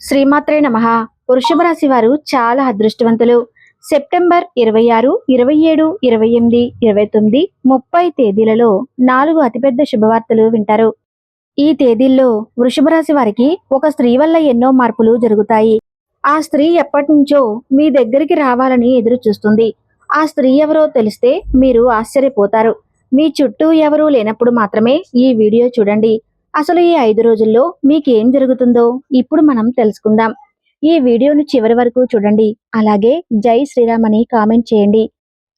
శ్రీమాత్రే నమ. వృషభ రాశి వారు చాలా అదృష్టవంతులు. సెప్టెంబర్ ఇరవై ఆరు ఇరవై ఏడు ఇరవై ఎనిమిది ఇరవై తొమ్మిది ముప్పై తేదీలలో నాలుగు అతిపెద్ద శుభవార్తలు వింటారు. ఈ తేదీల్లో వృషభ రాశి వారికి ఒక స్త్రీ వల్ల ఎన్నో మార్పులు జరుగుతాయి. ఆ స్త్రీ ఎప్పటి నుంచో మీ దగ్గరికి రావాలని ఎదురు చూస్తుంది ఆ స్త్రీ ఎవరో తెలిస్తే మీరు ఆశ్చర్యపోతారు. మీ చుట్టూ ఎవరూ లేనప్పుడు మాత్రమే ఈ వీడియో చూడండి. అసలు ఈ ఐదు రోజుల్లో మీకు ఏం జరుగుతుందో ఇప్పుడు మనం తెలుసుకుందాం. ఈ వీడియోను చివరి వరకు చూడండి. అలాగే జై శ్రీరామ్ అని కామెంట్ చేయండి.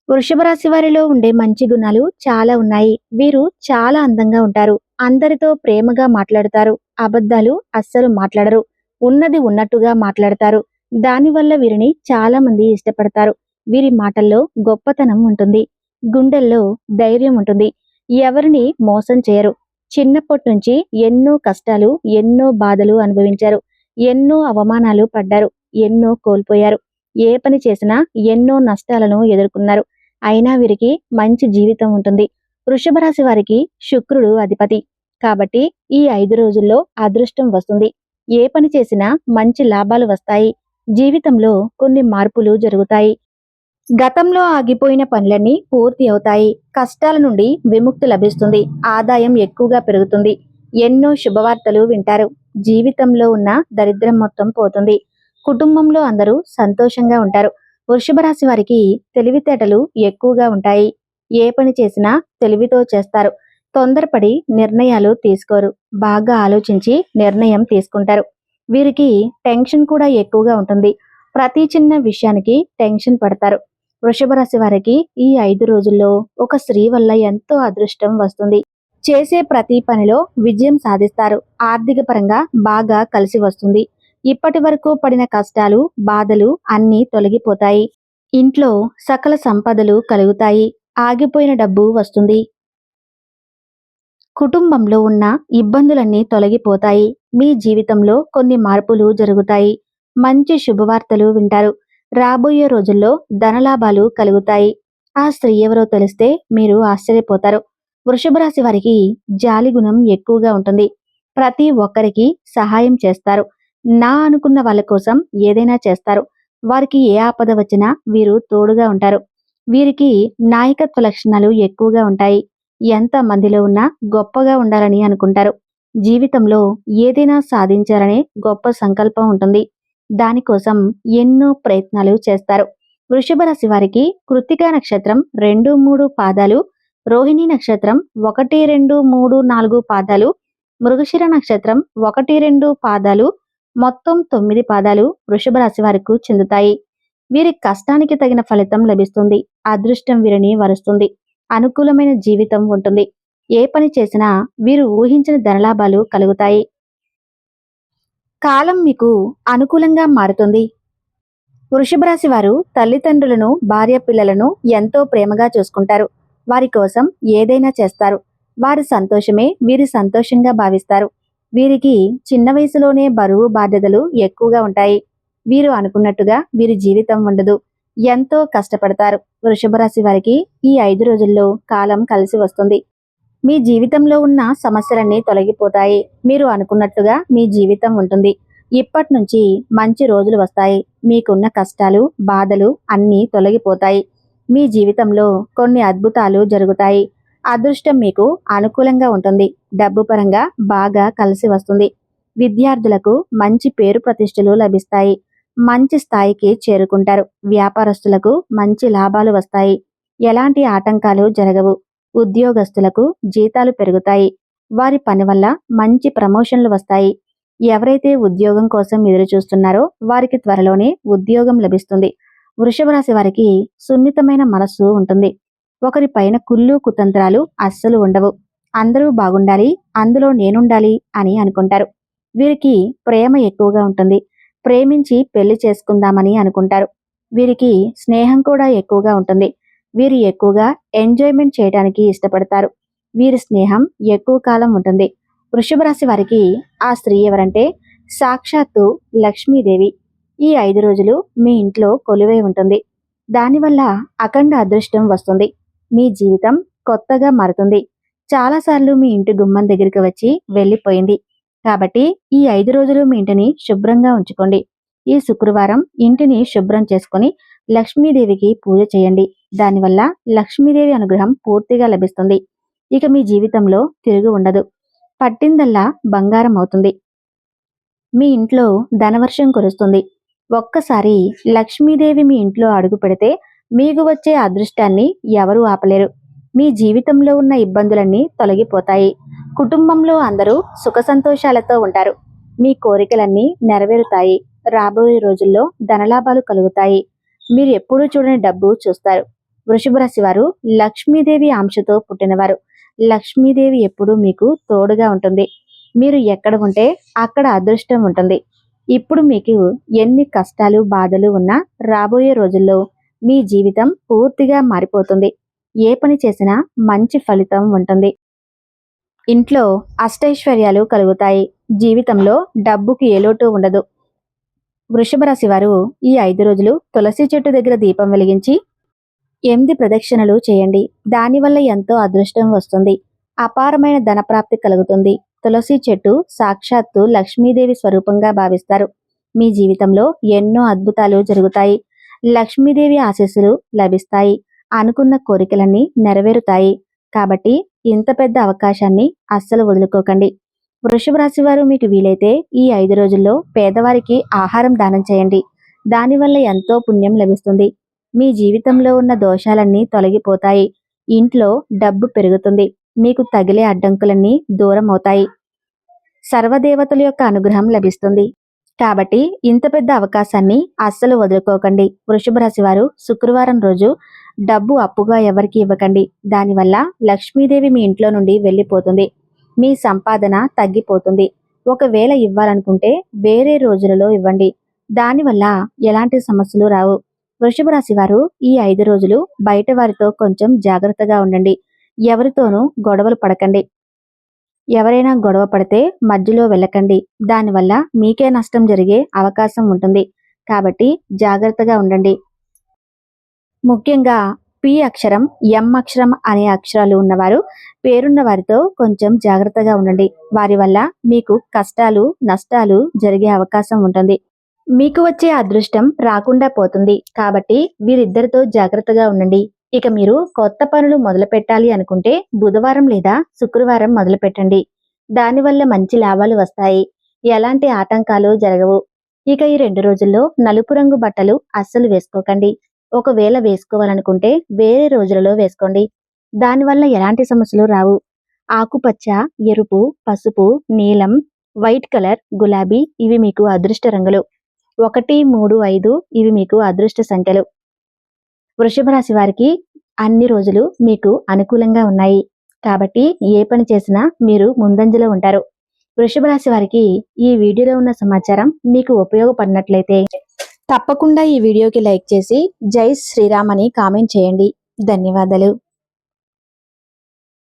వృషభ రాశి వారిలో ఉండే మంచి గుణాలు చాలా ఉన్నాయి. వీరు చాలా అందంగా ఉంటారు. అందరితో ప్రేమగా మాట్లాడతారు. అబద్ధాలు అస్సలు మాట్లాడరు. ఉన్నది ఉన్నట్టుగా మాట్లాడతారు. దానివల్ల వీరిని చాలా మంది ఇష్టపడతారు. వీరి మాటల్లో గొప్పతనం ఉంటుంది. గుండెల్లో ధైర్యం ఉంటుంది. ఎవరిని మోసం చేయరు. చిన్నప్పటి నుంచి ఎన్నో కష్టాలు ఎన్నో బాధలు అనుభవించారు. ఎన్నో అవమానాలు పడ్డారు. ఎన్నో కోల్పోయారు. ఏ పని చేసినా ఎన్నో నష్టాలను ఎదుర్కొన్నారు. అయినా వీరికి మంచి జీవితం ఉంటుంది. వృషభ రాశి వారికి శుక్రుడు అధిపతి. కాబట్టి ఈ ఐదు రోజుల్లో అదృష్టం వస్తుంది. ఏ పని చేసినా మంచి లాభాలు వస్తాయి. జీవితంలో కొన్ని మార్పులు జరుగుతాయి. గతంలో ఆగిపోయిన పనులన్నీ పూర్తి అవుతాయి. కష్టాల నుండి విముక్తి లభిస్తుంది. ఆదాయం ఎక్కువగా పెరుగుతుంది. ఎన్నో శుభవార్తలు వింటారు. జీవితంలో ఉన్న దరిద్రం మొత్తం పోతుంది. కుటుంబంలో అందరూ సంతోషంగా ఉంటారు. వృషభ రాశి వారికి తెలివితేటలు ఎక్కువగా ఉంటాయి. ఏ పని చేసినా తెలివితో చేస్తారు. తొందరపడి నిర్ణయాలు తీసుకోరు. బాగా ఆలోచించి నిర్ణయం తీసుకుంటారు. వీరికి టెన్షన్ కూడా ఎక్కువగా ఉంటుంది. ప్రతి చిన్న విషయానికి టెన్షన్ పడతారు. వృషభ రాశి వారికి ఈ ఐదు రోజుల్లో ఒక స్త్రీ వల్ల ఎంతో అదృష్టం వస్తుంది. చేసే ప్రతి పనిలో విజయం సాధిస్తారు. ఆర్థిక పరంగా బాగా కలిసి వస్తుంది. ఇప్పటి వరకు పడిన కష్టాలు బాధలు అన్నీ తొలగిపోతాయి. ఇంట్లో సకల సంపదలు కలుగుతాయి. ఆగిపోయిన డబ్బు వస్తుంది. కుటుంబంలో ఉన్న ఇబ్బందులన్నీ తొలగిపోతాయి. మీ జీవితంలో కొన్ని మార్పులు జరుగుతాయి. మంచి శుభవార్తలు వింటారు. రాబోయే రోజుల్లో ధనలాభాలు కలుగుతాయి. ఆ స్త్రీ ఎవరో తెలిస్తే మీరు ఆశ్చర్యపోతారు. వృషభ రాశి వారికి జాలి గుణం ఎక్కువగా ఉంటుంది. ప్రతి ఒక్కరికి సహాయం చేస్తారు. నా అనుకున్న వాళ్ళ కోసం ఏదైనా చేస్తారు. వారికి ఏ ఆపద వచ్చినా వీరు తోడుగా ఉంటారు. వీరికి నాయకత్వ లక్షణాలు ఎక్కువగా ఉంటాయి. ఎంత మందిలో ఉన్నా గొప్పగా ఉండాలని అనుకుంటారు. జీవితంలో ఏదైనా సాధించాలనే గొప్ప సంకల్పం ఉంటుంది. దానికోసం ఎన్నో ప్రయత్నాలు చేస్తారు. వృషభ రాశి వారికి కృతికా నక్షత్రం రెండు మూడు పాదాలు రోహిణి నక్షత్రం ఒకటి రెండు మూడు నాలుగు పాదాలు మృగశిర నక్షత్రం ఒకటి రెండు పాదాలు మొత్తం తొమ్మిది పాదాలు వృషభ రాశి వారికి చెందుతాయి. వీరి కష్టానికి తగిన ఫలితం లభిస్తుంది. అదృష్టం వీరిని వరుస్తుంది. అనుకూలమైన జీవితం ఉంటుంది. ఏ పని చేసినా వీరు ఊహించిన ధనలాభాలు కలుగుతాయి. కాలం మీకు అనుకూలంగా మారుతుంది. వృషభ రాశి వారు తల్లిదండ్రులను భార్య పిల్లలను ఎంతో ప్రేమగా చూసుకుంటారు. వారి కోసం ఏదైనా చేస్తారు. వారి సంతోషమే వీరి సంతోషంగా భావిస్తారు. వీరికి చిన్న వయసులోనే బరువు బాధ్యతలు ఎక్కువగా ఉంటాయి. వీరు అనుకున్నట్టుగా వీరి జీవితం ఉండదు. ఎంతో కష్టపడతారు. వృషభ రాశి వారికి ఈ ఐదు రోజుల్లో కాలం కలిసి వస్తుంది. మీ జీవితంలో ఉన్న సమస్యలన్నీ తొలగిపోతాయి. మీరు అనుకున్నట్టుగా మీ జీవితం ఉంటుంది. ఇప్పటి నుంచి మంచి రోజులు వస్తాయి. మీకున్న కష్టాలు బాధలు అన్నీ తొలగిపోతాయి. మీ జీవితంలో కొన్ని అద్భుతాలు జరుగుతాయి. అదృష్టం మీకు అనుకూలంగా ఉంటుంది. డబ్బు పరంగా బాగా కలిసి వస్తుంది. విద్యార్థులకు మంచి పేరు ప్రతిష్టలు లభిస్తాయి. మంచి స్థాయికి చేరుకుంటారు. వ్యాపారస్తులకు మంచి లాభాలు వస్తాయి. ఎలాంటి ఆటంకాలు జరగవు. ఉద్యోగస్తులకు జీతాలు పెరుగుతాయి. వారి పని వల్ల మంచి ప్రమోషన్లు వస్తాయి. ఎవరైతే ఉద్యోగం కోసం ఎదురు చూస్తున్నారో వారికి త్వరలోనే ఉద్యోగం లభిస్తుంది. వృషభ రాశి వారికి సున్నితమైన మనస్సు ఉంటుంది. ఒకరి పైన కుళ్ళు కుతంత్రాలు అస్సలు ఉండవు. అందరూ బాగుండాలి అందులో నేనుండాలి అని అనుకుంటారు. వీరికి ప్రేమ ఎక్కువగా ఉంటుంది. ప్రేమించి పెళ్ళి చేసుకుందామని అనుకుంటారు. వీరికి స్నేహం కూడా ఎక్కువగా ఉంటుంది. వీరు ఎక్కువగా ఎంజాయ్మెంట్ చేయడానికి ఇష్టపడతారు. వీరి స్నేహం ఎక్కువ కాలం ఉంటుంది. వృషభ రాశి వారికి ఆ స్త్రీ ఎవరంటే సాక్షాత్తు లక్ష్మీదేవి. ఈ ఐదు రోజులు మీ ఇంట్లో కొలువై ఉంటుంది. దానివల్ల అఖండ అదృష్టం వస్తుంది. మీ జీవితం కొత్తగా మారుతుంది. చాలాసార్లు మీ ఇంటి గుమ్మం దగ్గరికి వచ్చి వెళ్ళిపోయింది. కాబట్టి ఈ ఐదు రోజులు మీ ఇంటిని శుభ్రంగా ఉంచుకోండి. ఈ శుక్రవారం ఇంటిని శుభ్రం చేసుకొని లక్ష్మీదేవికి పూజ చేయండి. దానివల్ల లక్ష్మీదేవి అనుగ్రహం పూర్తిగా లభిస్తుంది. ఇక మీ జీవితంలో తిరుగు ఉండదు. పట్టిందల్లా బంగారం అవుతుంది. మీ ఇంట్లో ధనవర్షం కురుస్తుంది. ఒక్కసారి లక్ష్మీదేవి మీ ఇంట్లో అడుగు పెడితే మీకు వచ్చే అదృష్టాన్ని ఎవరూ ఆపలేరు. మీ జీవితంలో ఉన్న ఇబ్బందులన్నీ తొలగిపోతాయి. కుటుంబంలో అందరూ సుఖ సంతోషాలతో ఉంటారు. మీ కోరికలన్నీ నెరవేరుతాయి. రాబోయే రోజుల్లో ధనలాభాలు కలుగుతాయి. మీరు ఎప్పుడూ చూడని డబ్బు చూస్తారు. వృషభ రాశి వారు లక్ష్మీదేవి అంశతో పుట్టినవారు. లక్ష్మీదేవి ఎప్పుడూ మీకు తోడుగా ఉంటుంది. మీరు ఎక్కడ ఉంటే అక్కడ అదృష్టం ఉంటుంది. ఇప్పుడు మీకు ఎన్ని కష్టాలు బాధలు ఉన్నా రాబోయే రోజుల్లో మీ జీవితం పూర్తిగా మారిపోతుంది. ఏ పని చేసినా మంచి ఫలితం ఉంటుంది. ఇంట్లో అష్టైశ్వర్యాలు కలుగుతాయి. జీవితంలో డబ్బుకి ఏలోటు ఉండదు. వృషభ రాశి వారు ఈ ఐదు రోజులు తులసి చెట్టు దగ్గర దీపం వెలిగించి ఎనిమిది ప్రదక్షిణలు చేయండి. దానివల్ల ఎంతో అదృష్టం వస్తుంది. అపారమైన ధనప్రాప్తి కలుగుతుంది. తులసి చెట్టు సాక్షాత్తు లక్ష్మీదేవి స్వరూపంగా భావిస్తారు. మీ జీవితంలో ఎన్నో అద్భుతాలు జరుగుతాయి. లక్ష్మీదేవి ఆశీస్సులు లభిస్తాయి. అనుకున్న కోరికలన్నీ నెరవేరుతాయి. కాబట్టి ఇంత పెద్ద అవకాశాన్ని అస్సలు వదులుకోకండి. వృషభ రాశి వారు మీకు వీలైతే ఈ ఐదు రోజుల్లో పేదవారికి ఆహారం దానం చేయండి. దానివల్ల ఎంతో పుణ్యం లభిస్తుంది. మీ జీవితంలో ఉన్న దోషాలన్నీ తొలగిపోతాయి. ఇంట్లో డబ్బు పెరుగుతుంది. మీకు తగిలే అడ్డంకులన్నీ దూరం అవుతాయి. సర్వదేవతల యొక్క అనుగ్రహం లభిస్తుంది. కాబట్టి ఇంత పెద్ద అవకాశాన్ని అస్సలు వదులుకోకండి. వృషభ రాశి వారు శుక్రవారం రోజు డబ్బు అప్పుగా ఎవరికి ఇవ్వకండి. దానివల్ల లక్ష్మీదేవి మీ ఇంట్లో నుండి వెళ్ళిపోతుంది. మీ సంపాదన తగ్గిపోతుంది. ఒకవేళ ఇవ్వాలనుకుంటే వేరే రోజులలో ఇవ్వండి. దానివల్ల ఎలాంటి సమస్యలు రావు. వృషభ రాశి వారు ఈ ఐదు రోజులు బయట వారితో కొంచెం జాగ్రత్తగా ఉండండి. ఎవరితోనూ గొడవలు పడకండి. ఎవరైనా గొడవ పడితే మధ్యలో వెళ్ళకండి. దానివల్ల మీకే నష్టం జరిగే అవకాశం ఉంటుంది. కాబట్టి జాగ్రత్తగా ఉండండి. ముఖ్యంగా పి అక్షరం ఎం అక్షరం అనే అక్షరాలు ఉన్నవారు పేరున్న వారితో కొంచెం జాగ్రత్తగా ఉండండి. వారి వల్ల మీకు కష్టాలు నష్టాలు జరిగే అవకాశం ఉంటుంది. మీకు వచ్చే అదృష్టం రాకుండా పోతుంది. కాబట్టి వీరిద్దరితో జాగ్రత్తగా ఉండండి. ఇక మీరు కొత్త పనులు మొదలు పెట్టాలి అనుకుంటే బుధవారం లేదా శుక్రవారం మొదలు పెట్టండి దానివల్ల మంచి లాభాలు వస్తాయి. ఎలాంటి ఆటంకాలు జరగవు. ఇక ఈ రెండు రోజుల్లో నలుపు రంగు బట్టలు అస్సలు వేసుకోకండి. ఒకవేళ వేసుకోవాలనుకుంటే వేరే రోజులలో వేసుకోండి. దానివల్ల ఎలాంటి సమస్యలు రావు? ఆకుపచ్చ ఎరుపు పసుపు నీలం వైట్ కలర్ గులాబీ ఇవి మీకు అదృష్ట రంగులు. ఒకటి మూడు ఐదు ఇవి మీకు అదృష్ట సంఖ్యలు. వృషభ రాశి వారికి అన్ని రోజులు మీకు అనుకూలంగా ఉన్నాయి. కాబట్టి ఏ పని చేసినా మీరు ముందంజలో ఉంటారు. వృషభ రాశి వారికి ఈ వీడియోలో ఉన్న సమాచారం మీకు ఉపయోగపడినట్లయితే తప్పకుండా ఈ వీడియోకి లైక్ చేసి జై శ్రీరామ్ అని కామెంట్ చేయండి. ధన్యవాదాలు.